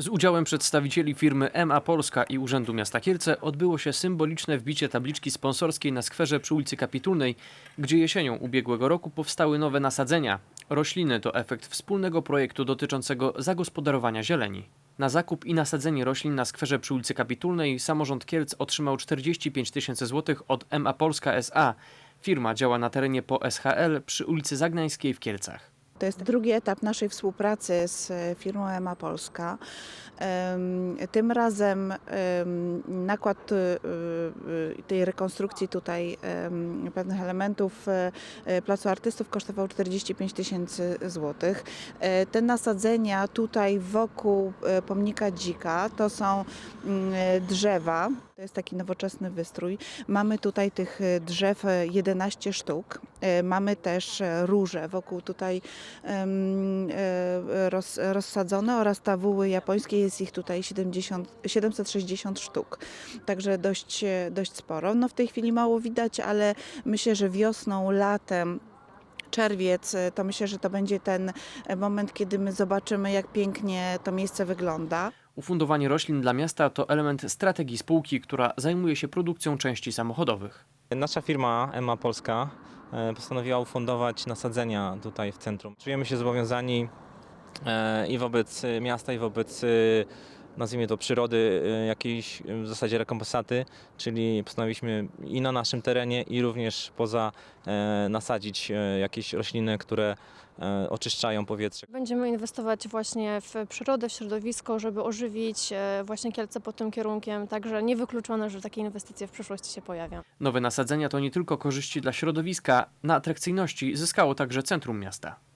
Z udziałem przedstawicieli firmy MA Polska i Urzędu Miasta Kielce odbyło się symboliczne wbicie tabliczki sponsorskiej na skwerze przy ulicy Kapitulnej, gdzie jesienią ubiegłego roku powstały nowe nasadzenia. Rośliny to efekt wspólnego projektu dotyczącego zagospodarowania zieleni. Na zakup i nasadzenie roślin na skwerze przy ulicy Kapitulnej samorząd Kielc otrzymał 45 tysięcy złotych od MA Polska SA. Firma działa na terenie po SHL przy ulicy Zagnańskiej w Kielcach. To jest drugi etap naszej współpracy z e, firmą EMA Polska. Tym razem em, nakład e, e, tej rekonstrukcji tutaj pewnych elementów Placu Artystów kosztował 45 tysięcy złotych. Te nasadzenia tutaj wokół pomnika Dzika to są mm, drzewa. To jest taki nowoczesny wystrój. Mamy tutaj tych e, drzew e, 11 sztuk. E, Mamy też e, róże wokół tutaj e, roz, rozsadzone oraz tawuły japońskie. Jest ich tutaj 70, 760 sztuk. Także dość, e, dość sporo. No w tej chwili mało widać, ale myślę, że wiosną, latem czerwiec, e, to myślę, że to będzie ten e, moment, kiedy my zobaczymy, jak pięknie to miejsce wygląda. Ufundowanie roślin dla miasta to element strategii spółki, która zajmuje się produkcją części samochodowych. Nasza firma EMA Polska e, postanowiła ufundować nasadzenia tutaj w centrum. Czujemy się zobowiązani e, i wobec miasta, i wobec, nazwijmy to, przyrody, e, jakiejś e, w zasadzie rekompensaty, czyli postanowiliśmy i na naszym terenie, i również poza e, nasadzić e, jakieś rośliny, które e, oczyszczają powietrze. Będziemy inwestować właśnie w przyrodę, w środowisko, żeby ożywić właśnie Kielce pod tym kierunkiem, także niewykluczone, że takie inwestycje w przyszłości się pojawią. Nowe nasadzenia to nie tylko korzyści dla środowiska, na atrakcyjności zyskało także centrum miasta.